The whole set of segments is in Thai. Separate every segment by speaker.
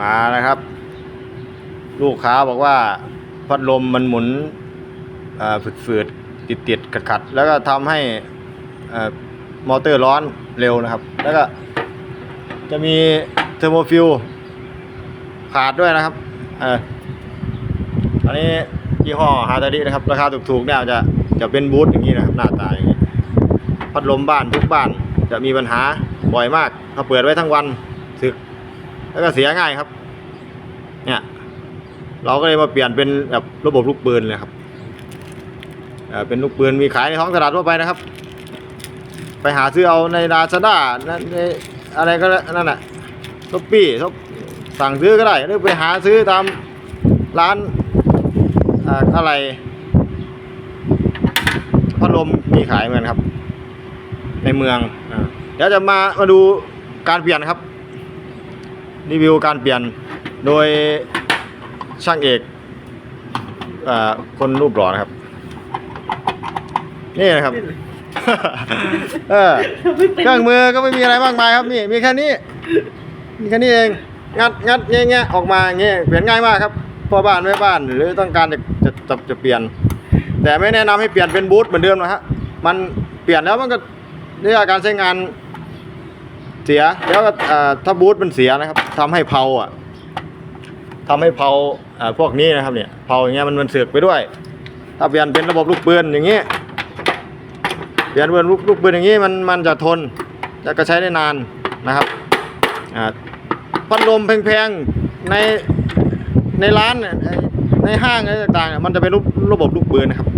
Speaker 1: มาแล้วครับ ลูกค้าบอกว่าพัดลมมันหมุนฝืดๆ ติดๆ ขัดๆ แล้วก็ทำให้มอเตอร์ร้อนเร็วนะครับ แล้วก็จะมีเทอร์โมฟิลขาดด้วยนะครับอออันนี้ยี่ห้อฮาตารินะครับ ราคาถูกๆเนี่ยจะจะเป็นบูธอย่างนี้นะครับ หน้าตาอย่างนี้พัดลมบ้านทุกบ้านจะมีปัญหาบ่อยมากถ้าเปิดไว้ทั้งวันสึก แล้วก็เสียง่ายครับ เนี่ย เราก็เลยมาเปลี่ยนเป็นแบบระบบลูกปืนเลยครับเอ่อเป็นลูกปืนมีขายในท้องตลาดทั่วไปนะครับ ไปหาซื้อเอาในลาซาด้าในอะไรก็แล้นั่นแหละช้อปปี้ชอปสั่งซื้อก็ได้หรือไปหาซื้อตามร้านอ่าอะไรพัดลมมีขายเหมือนกันครับ ในเมืองอ่าเดี๋ยวจะมามาดูการเปลี่ยนครับ รีวิวการเปลี่ยนโดยช่างเอกอคนรูปหล่อนะครับ นี่นะครับเออเครื่องมือก็ไม่มีอะไรมากมายครับนี่มีแค่นี้มีแค่นี้เองงัดงัดเงี้ยเงี้ยออกมาเงี้ยเปลี่ยนง่ายมากครับพ่อบ้านแม่บ้านหรือต้องการจะจะจะจะเปลี่ยน แต่ไม่แนะนำให้เปลี่ยนเป็นบูทเหมือนเดิมนะฮะมันเปลี่ยนแล้วมันก็เรื่องการใช้งาน เสียแล้วก็ถ้าบูทมันเสียนะครับทำให้เพาอะทำให้เพาอ่อพวกนี้นะครับเนี่ยเพาอย่างเงี้ยมันมันเสือกไปด้วย ถ้าเปลี่ยนเป็นระบบลูกปืนอย่างเงี้ยเปลี่ยนเป็นลูกลูกปืนอย่างเงี้มันมันจะทนจะก็ใช้ได้นานนะครับอ่าพัดลมแพงๆในในร้านในห้างอะไรต่างๆมันจะเป็นระบบลูกปืนนะครับ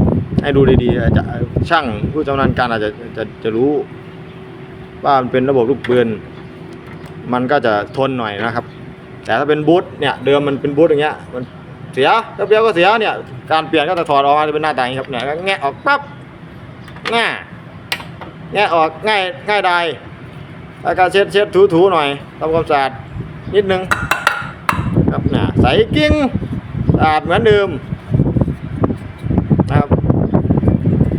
Speaker 1: ให้ดูดีๆจจะช่างผู้ชำนาญการอาจจะจะจะรู้ ว่ามันเป็นระบบลูกปืนมันก็จะทนหน่อยนะครับ แต่ถ้าเป็นบูทเนี่ยเดิมมันเป็นบูทอย่างเงี้ยมันเสียแล้วเปลี่ยนก็เสียเนี่ยการเปลี่ยนก็จะถอดออกมาจะเป็นหน้าตาอย่างนี้ครับเนี่ยก็แงะออกปั๊บง่ยแงะออกง่ายง่ายได้แล้วก็เช็ดเช็ดถูถูหน่อยทำความสะอาดนิดนึงครับเนี่ยใส่กิ้งสะอาดเหมือนเดิมนะครับ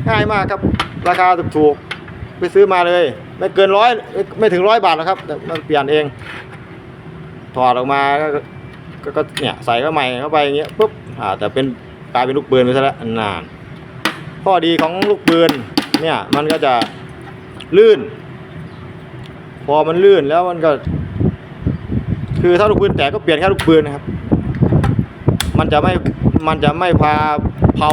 Speaker 1: ง่ายมากครับราคาถูกๆไปซื้อมาเลย ไม่เกินร้อยไม่ถึงร้อยบาทหรอกครับมันเปลี่ยนเอง ถอดออกมาก็ก็เนี่ยใส่เข้าใหม่เข้าไปอย่างเงี้ยปุ๊บอ่าแต่เป็นกลายเป็นลูกปืนไปซะแล้วนานข้อดีของลูกปืนเนี่ยมันก็จะลื่น พอมันลื่นแล้วมันก็ คือถ้าลูกปืนแตกก็เปลี่ยนแค่ลูกปืนนะครับ มันจะไม่มันจะไม่พาเผา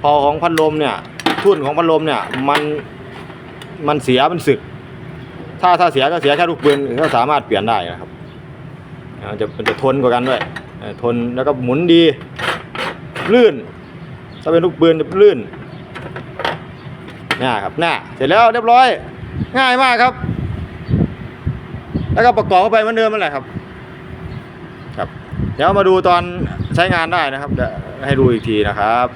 Speaker 1: เพอของพัดลมเนี่ยทุ่นของพัดลมเนี่ยมัน มันเสียมันสึก ถ้าถ้าเสียก็เสียแค่ลูกปืนก็สามารถเปลี่ยนได้นะครับจะมันจะทนกว่ากันด้วยทนแล้วก็หมุนดี ลื่น ถ้าเป็นลูกปืนจะลื่นนี่ครับน่เสร็จแล้วเรียบร้อย ง่ายมากครับ แล้วก็ประกอบเข้าไปเหมือนเดิมนั่นแหละครับ ครับ เดี๋ยวมาดูตอนใช้งานได้นะครับเดี๋ยวให้ดูอีกทีนะครับ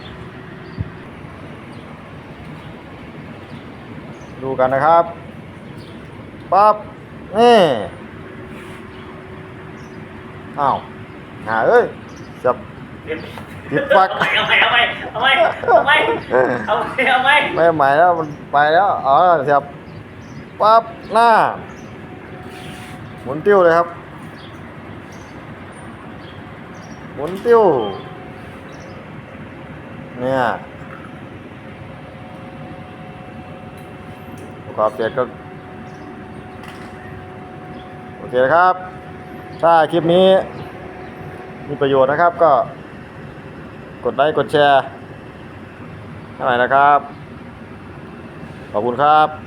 Speaker 1: ดูกันนะครับปั๊บนี่อ้าวหาเอ้ยจับติดปลัก
Speaker 2: เอาไปเอาไปเอาไปเอาไปเอาไปเอาไป
Speaker 1: ไม่ไหมแล้วมันไปแล้วอ๋อเสียบปั๊บหน้าหมุนติ้วเลยครับหมุนติ้วเนี่ย ขอบเสร็จก็โอเคนะครับ ถ้าคลิปนี้มีประโยชน์นะครับก็กดไลค์กดแชร์ให้หน่อยนะครับ ขอบคุณครับ